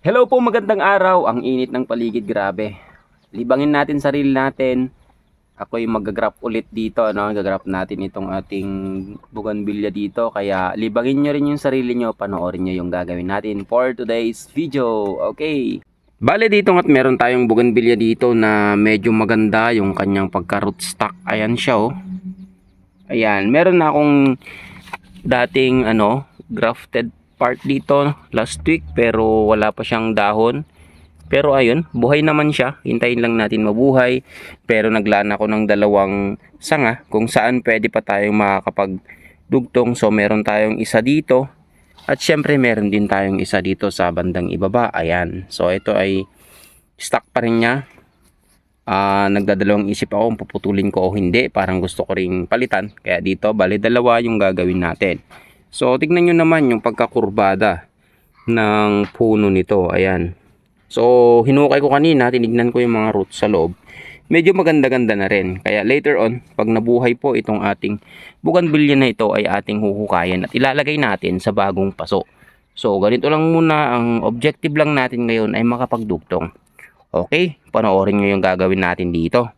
Hello po, magandang araw. Ang init ng paligid, grabe. Libangin natin sarili natin. Ako'y mag-grab ulit dito, no? Gagrap natin itong ating bougainvillea dito. Kaya libangin nyo rin yung sarili nyo. Panoorin nyo yung gagawin natin for today's video. Okay. Bale dito nga't meron tayong bougainvillea dito na medyo maganda yung kanyang pagka-rootstock. Ayan siya, oh. Ayan, meron na akong dating ano, grafted part dito last week pero wala pa siyang dahon. Pero ayun, buhay naman siya. Hintayin lang natin mabuhay. Pero naglaan ako ng dalawang sanga kung saan pwede pa tayong makakapagdugtong. So meron tayong isa dito. At syempre meron din tayong isa dito sa bandang ibaba. Ayan. So ito ay stock pa rin niya. Ah, nagdadalawang isip ako kung puputulin ko o hindi. Parang gusto ko ring palitan. Kaya dito, bali dalawa yung gagawin natin. So, tignan nyo naman yung pagkakurbada ng puno nito. Ayan. So, hinukay ko kanina, tinignan ko yung mga roots sa loob. Medyo maganda-ganda na rin. Kaya later on, pag nabuhay po itong ating bougainvillea na ito ay ating huhukayan at ilalagay natin sa bagong paso. So, ganito lang muna. Ang objective lang natin ngayon ay makapagdugtong. Okay, panoorin nyo yung gagawin natin dito.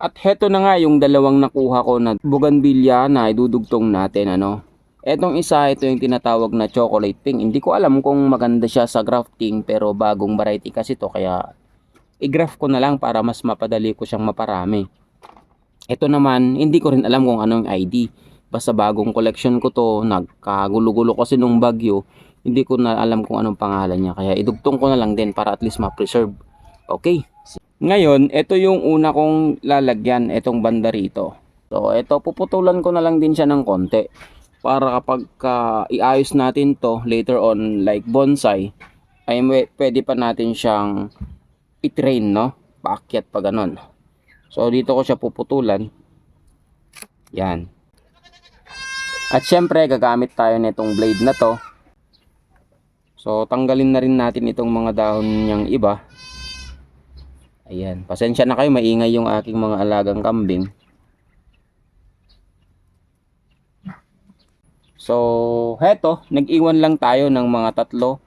At heto na nga yung dalawang nakuha ko na bougainvillea na idudugtong natin ano. Etong isa, ito yung tinatawag na chocolate pink. Hindi ko alam kung maganda siya sa grafting pero bagong variety kasi to kaya i-graft ko na lang para mas mapadali ko siyang maparami. Ito naman, hindi ko rin alam kung anong ID. Basta bagong collection ko to, nagkagulo-gulo kasi nung bagyo, hindi ko na alam kung anong pangalan niya. Kaya idugtong ko na lang din para at least ma-preserve. Okay. Ngayon, ito yung una kong lalagyan, itong banda rito. So, ito, puputulan ko na lang din siya ng konti para kapag ka iayos natin to later on like bonsai ay pwede pa natin siyang i-train no? Paakyat pa ganon so dito ko siya puputulan. Yan. At syempre gagamit tayo nitong blade na to. So tanggalin na rin natin itong mga dahon niyang iba. Ayan. Pasensya na kayo. Maingay yung aking mga alagang kambing So, heto, nag-iwan lang tayo ng mga tatlo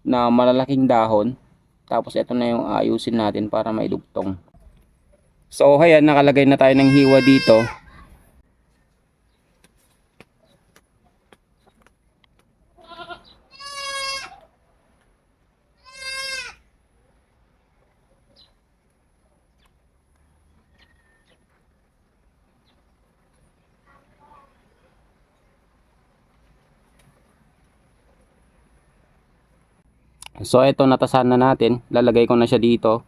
na malalaking dahon. Tapos ito na yung ayusin natin para maidugtong. So, ayan, nakalagay na tayo ng hiwa dito. So, ito natasan na natin. Lalagay ko na siya dito.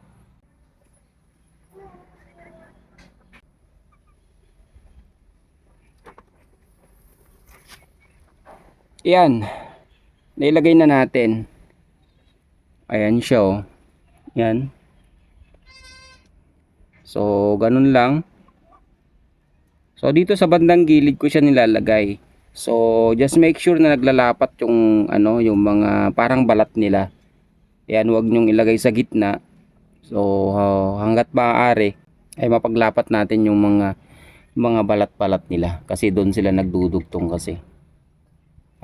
Yan. Nailagay na natin. Ayan siya oh. Yan. So, ganun lang. So, dito sa bandang gilid ko siya nilalagay. So, just make sure na naglalapat yung ano, yung mga parang balat nila. Ayan, huwag nyong ilagay sa gitna. So, uh, hanggat maaari ay mapaglapat natin yung mga mga balat-balat nila kasi doon sila nagdudugtong kasi.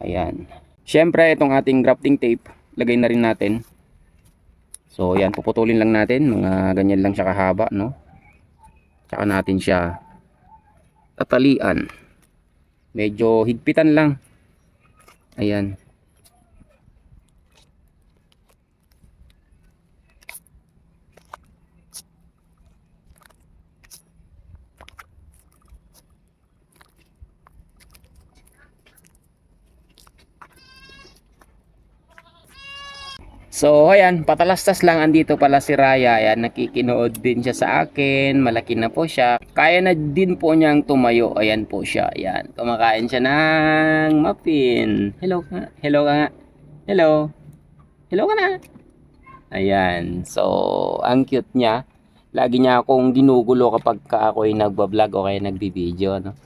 Ayan. Syempre, itong ating grafting tape, lagay na rin natin. So, ayan, puputulin lang natin. Mga ganyan lang siya kahaba, no? Tsaka natin siya tatalian. Medyo higpitan lang. Ayan. So, ayan, patalastas lang andito pala si Raya. Ayan, nakikinood din siya sa akin. Malaki na po siya. Kaya na din po niyang tumayo. Ayan po siya. Ayan, kumakain siya ng muffin. Hello ka. Hello ka nga. Hello. Hello ka na. Ayan. So, ang cute niya. Lagi niya akong ginugulo kapag ka ako'y nagbablog o kaya nagbibideo, no?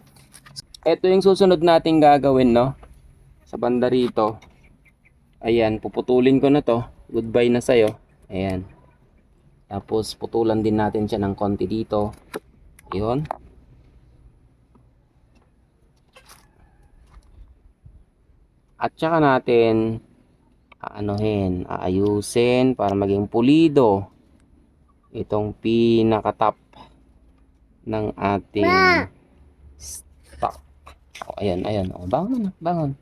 Ito yung susunod nating gagawin, no? Sa banda rito. Ayan, puputulin ko na to. Goodbye na sa'yo. Ayan. Tapos, putulan din natin siya ng konti dito. Yun. At saka natin Aanohin, aayusin para maging pulido. Itong pinakatap ng ating stock. O, ayan, ayan. O, bangon na, bangon.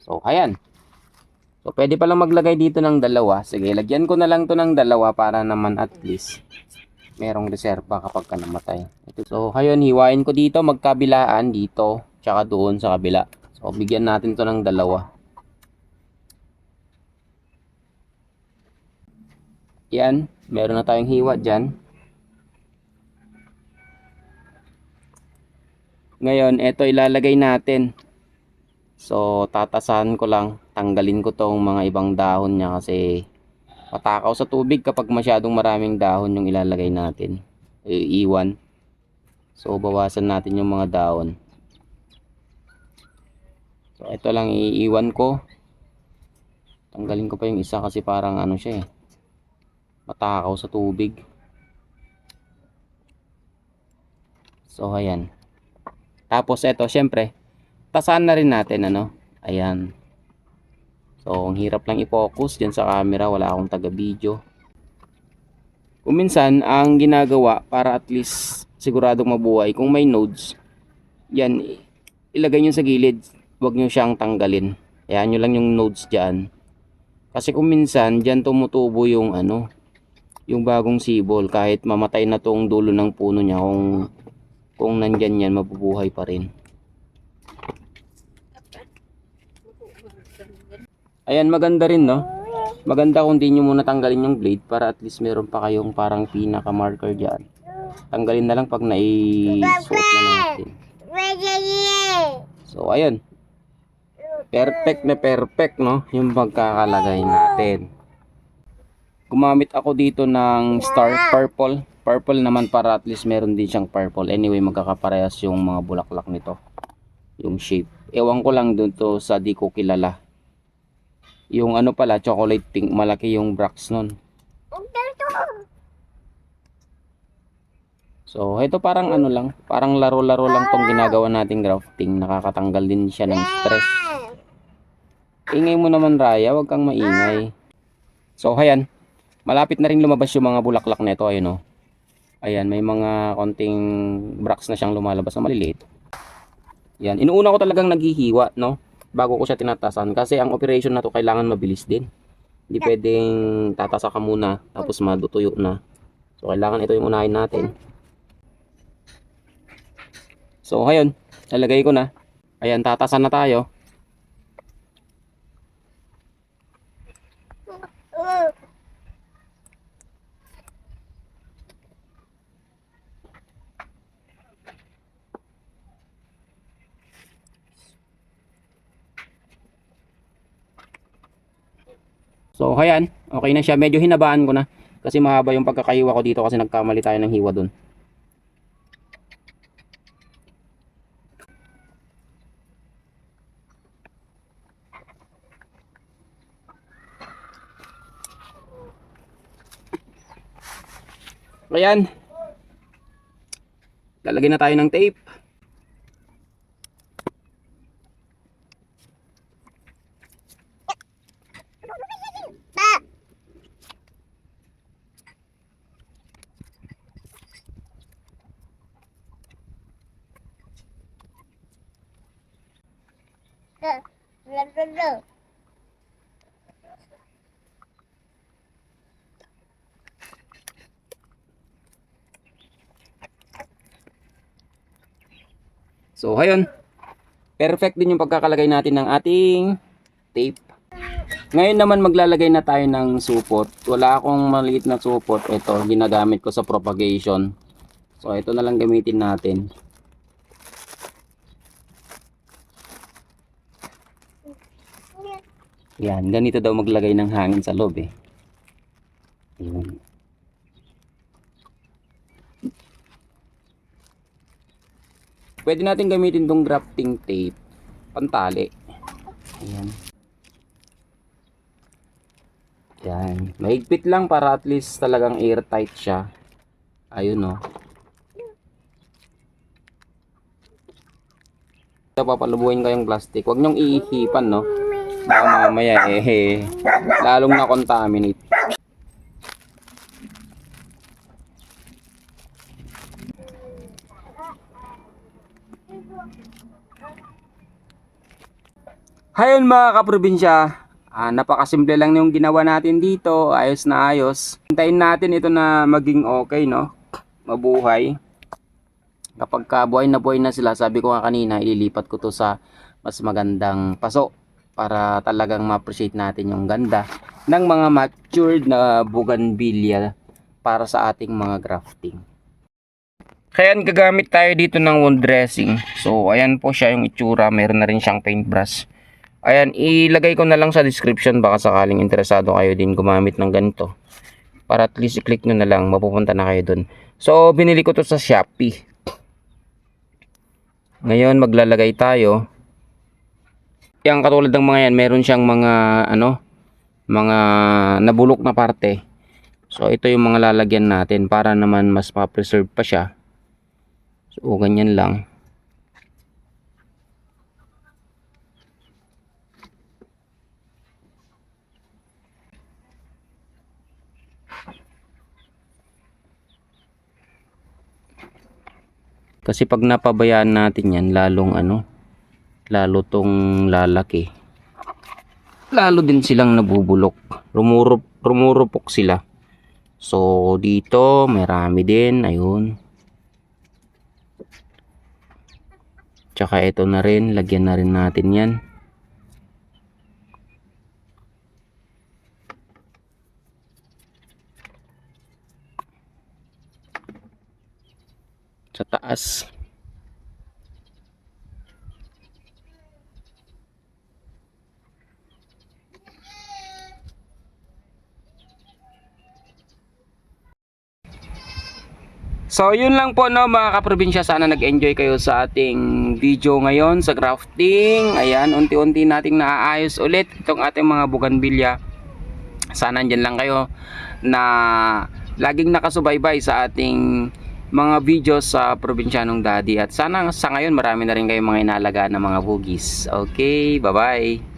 So, ayan. So, pwede palang maglagay dito ng dalawa. Sige, lagyan ko na lang to ng dalawa para naman at least merong reserba kapag ka namatay. Ito. So, ngayon, hiwain ko dito, magkabilaan dito, tsaka doon sa kabila. So, bigyan natin to ng dalawa. Yan, meron na tayong hiwa dyan. Ngayon, ito ilalagay natin. So, tatasahan ko lang. Tanggalin ko tong mga ibang dahon niya kasi patakaw sa tubig kapag masyadong maraming dahon yung ilalagay natin. Iiwan. So, bawasan natin yung mga dahon. So, ito lang iiwan ko. Tanggalin ko pa yung isa kasi parang ano siya eh. Matakaw sa tubig. So, ayan. Tapos, ito, syempre, tasan na rin natin, ano. Ayan. So, ang hirap lang i-focus dyan sa camera. Wala akong taga-video. Kung minsan, ang ginagawa para at least siguradong mabuhay, kung may nodes, yan, ilagay nyo sa gilid. Huwag nyo siyang tanggalin. Ayan nyo lang yung nodes dyan. Kasi kung minsan, dyan tumutubo yung ano, yung bagong sibol. Kahit mamatay na tong dulo ng puno niya, kung, kung nandyan yan, mabubuhay pa rin. Ayan, maganda rin, no? Maganda kung di nyo muna tanggalin yung blade para at least meron pa kayong parang pinaka-marker dyan. Tanggalin na lang pag nai-suot na natin. So, ayun. Perfect na perfect, no? Yung pagkakalagay natin. Gumamit ako dito ng star purple. Purple naman para at least meron din siyang purple. Anyway, magkakaparehas yung mga bulaklak nito. Yung shape. Ewan ko lang dun to sa di ko kilala. Yung ano pala, chocolate pink, malaki yung brax nun. So, ito parang ano lang, parang laro-laro lang tong ginagawa nating grafting. Nakakatanggal din siya ng stress. Ingay mo naman, Raya, wag kang maingay. So, ayan. Malapit na rin lumabas yung mga bulaklak nito, ayun oh. Ayan, may mga konting brax na siyang lumalabas na maliliit. Yan, inuuna ko talagang naghihiwa, no? Bago ko siya tinatasan. Kasi ang operation na to kailangan mabilis din. Hindi pwedeng tatasa ka muna, tapos madutuyo na. So, kailangan ito yung unahin natin. So, ayun. Nalagay ko na. Ayan, tatasan na tayo. So, ayan. Okay na siya. Medyo hinabaan ko na. Kasi mahaba yung pagkakahiwa ko dito kasi nagkamali tayo ng hiwa dun. Ayan. Lalagyan na tayo ng tape. So, ayun. Perfect din yung pagkakalagay natin ng ating tape. Ngayon naman maglalagay na tayo ng supot. Wala akong maliit na supot. Ito, ginagamit ko sa propagation. So, ito na lang gamitin natin. Yan, ganito daw maglagay ng hangin sa loob eh. Yun. Pwede natin gamitin tong grafting tape. Pantali. Ayan. Yan. Mahigpit lang para at least talagang airtight siya. Ayun no. Ito papalubuhin ko yung plastic. Huwag nyong iihipan no. Baka mamaya eh, eh lalong na contaminate. Hayon mga kaprobinsya, ah, napakasimple lang yung ginawa natin dito, ayos na ayos. Hintayin natin ito na maging okay, no? Mabuhay. Kapag ka buhay na buhay na sila, sabi ko nga kanina, ililipat ko to sa mas magandang paso para talagang ma-appreciate natin yung ganda ng mga matured na bougainvillea para sa ating mga grafting. Kaya gagamit tayo dito ng wound dressing. So, ayan po siya yung itsura. Meron na rin siyang paintbrush. Ayan, ilagay ko na lang sa description baka sakaling interesado kayo din gumamit ng ganito. Para at least i-click nyo na lang, mapupunta na kayo dun. So, binili ko to sa Shopee. Ngayon, maglalagay tayo. Yang katulad ng mga yan, meron siyang mga, ano, mga nabulok na parte. So, ito yung mga lalagyan natin para naman mas ma-preserve pa siya. So, ganyan lang. Kasi pag napabayaan natin yan, lalong ano, lalo tong lalaki. Lalo din silang nabubulok. Rumurup, rumurupok sila. So, dito, marami din. Ayun. Tsaka ito na rin, lagyan na rin natin yan. Sa taas. So, yun lang po no mga kaprobinsya. Sana nag-enjoy kayo sa ating video ngayon sa grafting. Ayan, unti-unti nating naaayos ulit itong ating mga buganbilya. Sana andyan lang kayo na laging nakasubaybay sa ating mga videos sa probinsyanong daddy. At sana sa ngayon marami na rin kayong mga inalaga na mga bugis. Okay, bye-bye.